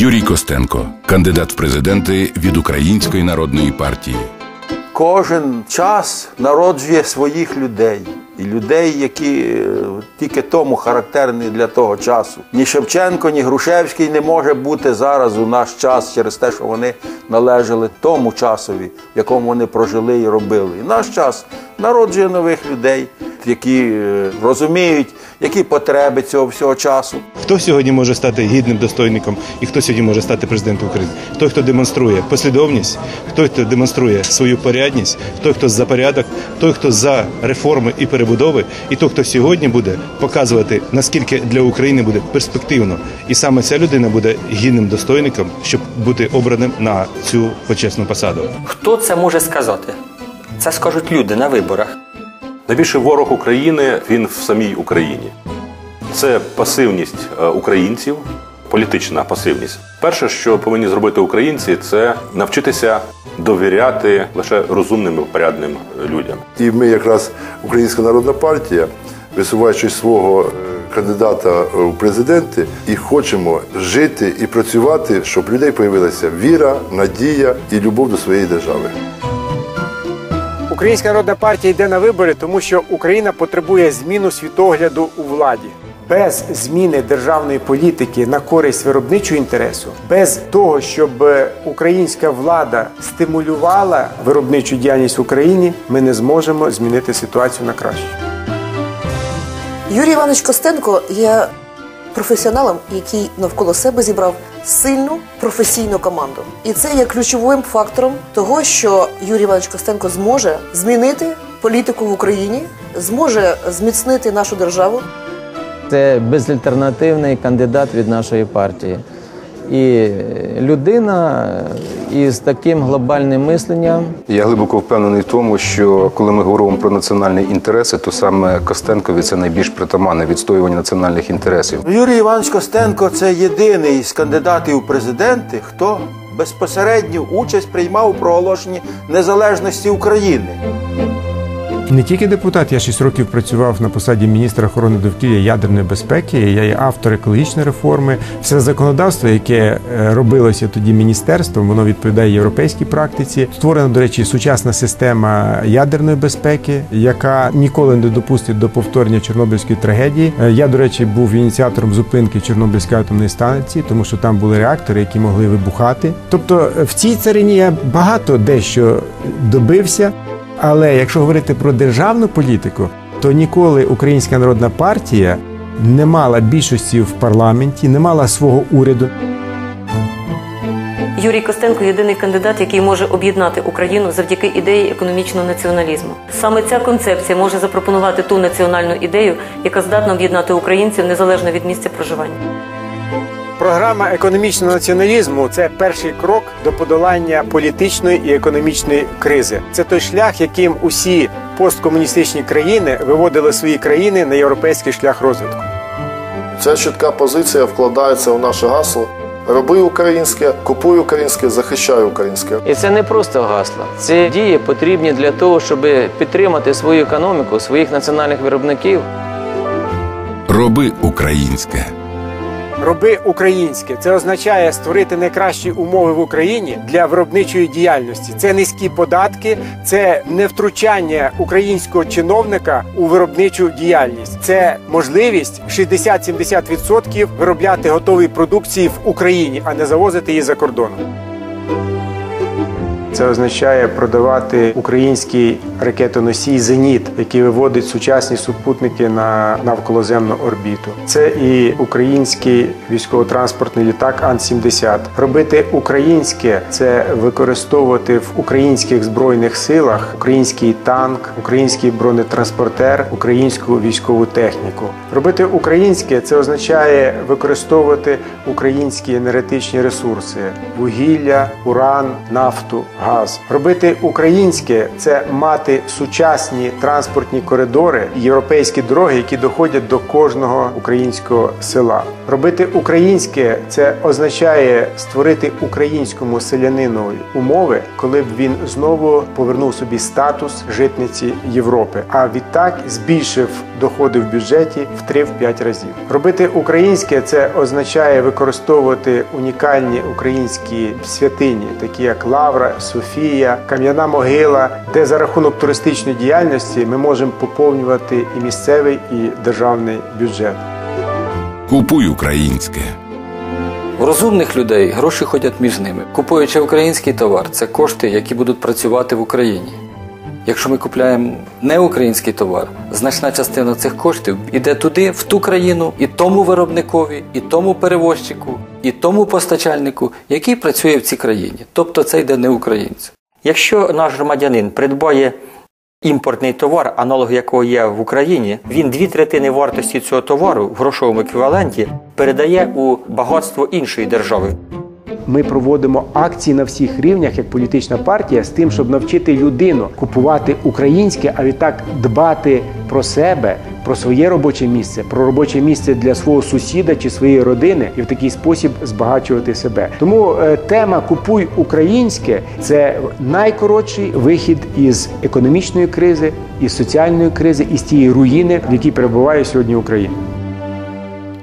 Юрій Костенко, кандидат в президенти від Української народної партії. Кожен час народжує своїх людей. І людей, які е, тільки тому характерні для того часу. Ні Шевченко, ні Грушевський не може бути зараз у наш час через те, що вони належали тому часові, в якому вони прожили і робили. І наш час народжує нових людей, які е, розуміють, які потреби цього всього часу. Хто сьогодні може стати гідним достойником і хто сьогодні може стати президентом України? Той, хто демонструє послідовність, той, хто демонструє свою порядність, той, хто за порядок, той, хто за реформи і перебудови, і той, хто сьогодні буде показувати, наскільки для України буде перспективно, і саме ця людина буде гідним достойником, щоб бути обраним на цю почесну посаду. Хто це може сказати? Це скажуть люди на виборах. Найбільший ворог України він в самій Україні. Це пасивність е, українців, політична пасивність. Перше, що повинні зробити українці, це навчитися довіряти лише розумним і порядним людям. І ми, якраз Українська народна партія, висуваючи свого е, кандидата у президенти, і хочемо жити і працювати, щоб в людей появилася віра, надія і любов до своєї держави. Українська народна партія йде на вибори, тому що Україна потребує зміну світогляду у владі. Без зміни державної політики на користь виробничого інтересу, без того, щоб українська влада стимулювала виробничу діяльність в Україні, ми не зможемо змінити ситуацію на краще. Юрій Іванович Костенко є професіоналом, який навколо себе зібрав сильну професійну команду. І це є ключовим фактором того, що Юрій Іванович Костенко зможе змінити політику в Україні, зможе зміцнити нашу державу. Це безальтернативний кандидат від нашої партії. І людина із таким глобальним мисленням. Я глибоко впевнений в тому, що коли ми говоримо про національні інтереси, то саме Костенкові це найбільш притаманне відстоювання національних інтересів. Юрій Іванович Костенко це єдиний з кандидатів у президенти, хто безпосередню участь приймав у проголошенні незалежності України. Не тільки депутат, я 6 років працював на посаді міністра охорони довкілля ядерної безпеки. Я є автор екологічної реформи. Все законодавство, яке е, робилося тоді міністерством, воно відповідає європейській практиці. Створена, до речі, сучасна система ядерної безпеки, яка ніколи не допустить до повторення Чорнобильської трагедії. Е, Я, до речі, був ініціатором зупинки Чорнобильської атомної станції, тому що там були реактори, які могли вибухати. Тобто в цій царині я багато дещо добився. Але якщо говорити про державну політику, то ніколи Українська народна партія не мала більшості в парламенті, не мала свого уряду. Юрій Костенко єдиний кандидат, який може об'єднати Україну завдяки ідеї економічного націоналізму. Саме ця концепція може запропонувати ту національну ідею, яка здатна об'єднати українців незалежно від місця проживання. Програма економічного націоналізму це перший крок до подолання політичної і економічної кризи. Це той шлях, яким усі посткомуністичні країни виводили свої країни на європейський шлях розвитку. Ця чітка позиція вкладається в наше гасло. Роби українське, купуй українське, захищай українське. І це не просто гасло. Ці дії потрібні для того, щоб підтримати свою економіку, своїх національних виробників. Роби українське. Роби українське. Це означає створити найкращі умови в Україні для виробничої діяльності. Це низькі податки, це не втручання українського чиновника у виробничу діяльність. Це можливість 60-70% виробляти готової продукції в Україні, а не завозити її за кордоном. Це означає продавати український ракетоносій Зеніт, який виводить сучасні супутники на навколоземну орбіту. Це і український військово-транспортний літак Ан-70. Робити українське це використовувати в українських збройних силах український танк, український бронетранспортер, українську військову техніку. Робити українське це означає використовувати українські енергетичні ресурси: вугілля, уран, нафту газ. Робити українське це мати сучасні транспортні коридори європейські дороги, які доходять до кожного українського села. Робити українське це означає створити українському селянину умови, коли б він знову повернув собі статус житниці Європи, а відтак збільшив доходи в бюджеті в 3-5 разів. Робити українське це означає використовувати унікальні українські святині, такі як Лавра, Софія, Кам'яна Могила, де за рахунок туристичної діяльності ми можемо поповнювати і місцевий, і державний бюджет. Купуй українське. У розумних людей гроші ходять між ними. Купуючи український товар, це кошти, які будуть працювати в Україні. Якщо ми купляємо не український товар, значна частина цих коштів іде туди, в ту країну, і тому виробникові, і тому перевозчику, і тому постачальнику, який працює в цій країні. Тобто це йде не українцю. Якщо наш громадянин придбає імпортний товар, аналог якого є в Україні, він дві третини вартості цього товару в грошовому еквіваленті передає у багатство іншої держави. Ми проводимо акції на всіх рівнях як політична партія з тим, щоб навчити людину купувати українське, а відтак дбати про себе, про своє робоче місце, про робоче місце для свого сусіда чи своєї родини, і в такий спосіб збагачувати себе. Тому е, тема Купуй українське це найкоротший вихід із економічної кризи, із соціальної кризи, із тієї руїни, в якій перебуває сьогодні Україна.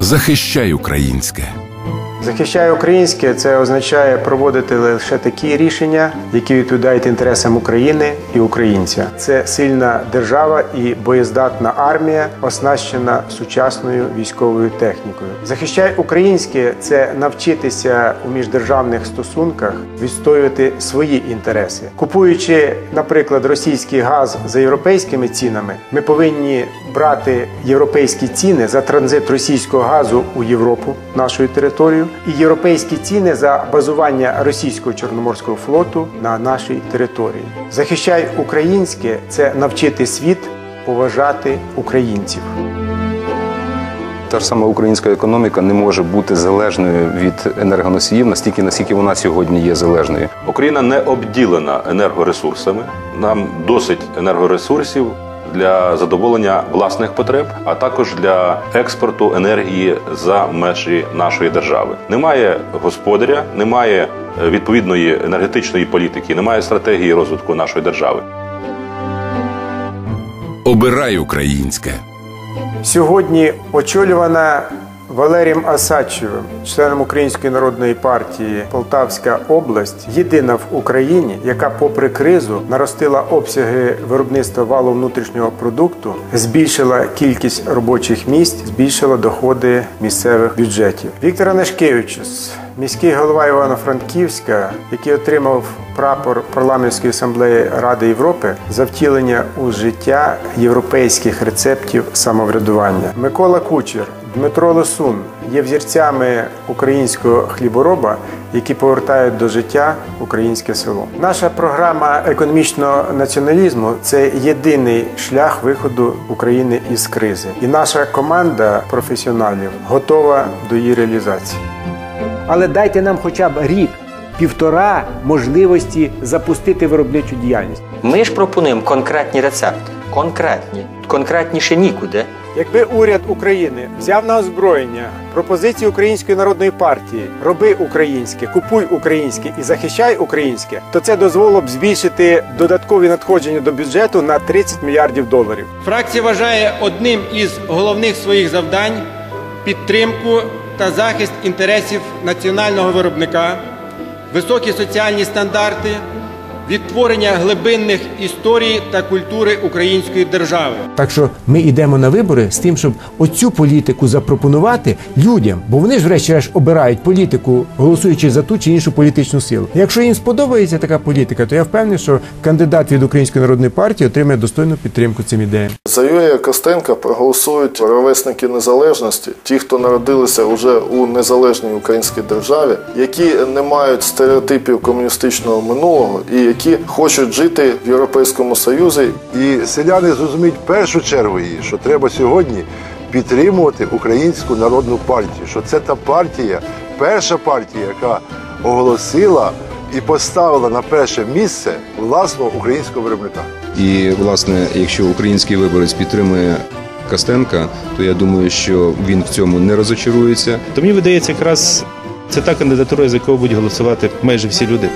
Захищай українське. Захищає українське, це означає проводити лише такі рішення, які відповідають інтересам України і українця. Це сильна держава і боєздатна армія, оснащена сучасною військовою технікою. Захищай українське це навчитися у міждержавних стосунках відстоювати свої інтереси. Купуючи, наприклад, російський газ за європейськими цінами, ми повинні брати європейські ціни за транзит російського газу у Європу, нашою територію, і європейські ціни за базування російського чорноморського флоту на нашій території. Захищай українське це навчити світ поважати українців. Та ж сама українська економіка не може бути залежною від енергоносіїв настільки, наскільки вона сьогодні є залежною. Україна не обділена енергоресурсами. Нам досить енергоресурсів для задоволення власних потреб, а також для експорту енергії за межі нашої держави. Немає господаря, немає е, відповідної енергетичної політики, немає стратегії розвитку нашої держави. Обирай українське. Сьогодні очолювана Валерієм Асадчевим, членом Української народної партії Полтавська область, єдина в Україні, яка, попри кризу, наростила обсяги виробництва валу внутрішнього продукту, збільшила кількість робочих місць, збільшила доходи місцевих бюджетів. Віктор Анашкевичус, міський голова Івано-Франківська, який отримав прапор парламентської асамблеї Ради Європи за втілення у життя європейських рецептів самоврядування. Микола Кучер, Дмитро Лосун є взірцями українського хлібороба, які повертають до життя українське село. Наша програма економічного націоналізму це єдиний шлях виходу України із кризи, і наша команда професіоналів готова до її реалізації. Але дайте нам хоча б рік. Півтора можливості запустити виробничу діяльність. Ми ж пропонуємо конкретні рецепти. Конкретні. Конкретніше нікуди. Якби уряд України взяв на озброєння пропозиції Української народної партії Роби українське, купуй українське і захищай українське, то це дозволило б збільшити додаткові надходження до бюджету на 30 мільярдів доларів. Фракція вважає одним із головних своїх завдань підтримку та захист інтересів національного виробника, високі соціальні стандарти, відтворення глибинних історій та культури української держави. Так що ми йдемо на вибори з тим, щоб оцю політику запропонувати людям, бо вони ж, врешті-решт, обирають політику, голосуючи за ту чи іншу політичну силу. Якщо їм сподобається така політика, то я впевнений, що кандидат від Української народної партії отримає достойну підтримку цим ідеям. За Юрія Костенка проголосують ровесники незалежності, ті, хто народилися вже у незалежній українській державі, які не мають стереотипів комуністичного минулого і які хочуть жити в Європейському Союзі. І селяни зрозуміють в першу чергу її, що треба сьогодні підтримувати Українську народну партію. Що це та партія, перша партія, яка оголосила і поставила на перше місце власного українського виробника. І власне, якщо український виборець підтримує Костенка, то я думаю, що він в цьому не розочарується. То мені видається, якраз це та кандидатура, за яку будуть голосувати майже всі люди.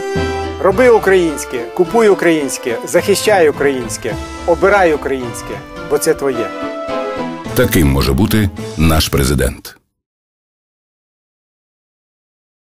Роби українське, купуй українське, захищай українське, обирай українське, бо це твоє. Таким може бути наш президент.